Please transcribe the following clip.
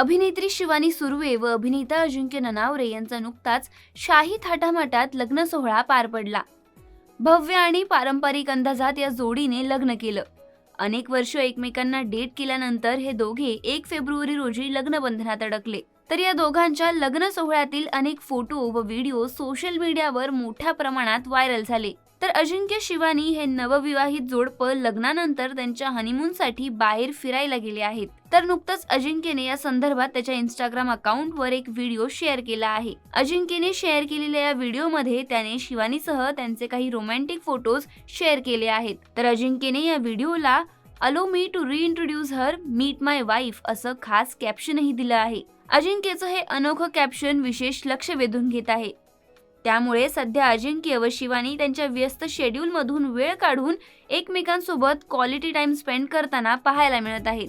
अभिनेत्री शिवानी सुर्वे व अभिनेता अजिंक्य ननावरे यांचा नुकताच शाही थाटामाटात लग्न सोहळा पार पडला. भव्य आणि पारंपरिक अंदाजात या जोडीने लग्न केलं. अनेक वर्ष एकमेकांना डेट केल्यानंतर हे दोघे एक फेब्रुवारी रोजी लग्नबंधनात अडकले. तर या दोघांच्या लग्न सोहळ्यातील अनेक फोटो व व्हिडिओ सोशल मीडियावर मोठ्या प्रमाणात व्हायरल झाले. तर अजिंक्य शिवानी हे नवविवाहित जोडपं लग्नानंतर त्यांच्या हनीमूनसाठी बाहेर फिरायला गेले आहेत. तर नुकतंच अजिंक्यने या संदर्भात त्याच्या इंस्टाग्राम अकाउंटवर एक व्हिडिओ शेअर केला आहे. अजिंक्यने शेअर केलेल्या या व्हिडिओमध्ये त्याने शिवानीसह त्यांचे काही रोमॅन्टिक फोटोज शेअर केले आहेत. तर अजिंक्यने या व्हिडिओला allow me to reintroduce her meet my wife असं खास कॅप्शनही दिलं आहे. अजिंक्यचं हे अनोखं कॅप्शन विशेष लक्ष वेधून घेत आहे. त्यामुळे सध्या अजिंक्य व शिवानी त्यांच्या व्यस्त शेड्यूलमधून वेळ काढून एकमेकांसोबत क्वालिटी टाइम स्पेंड करताना पाहायला मिळत आहेत.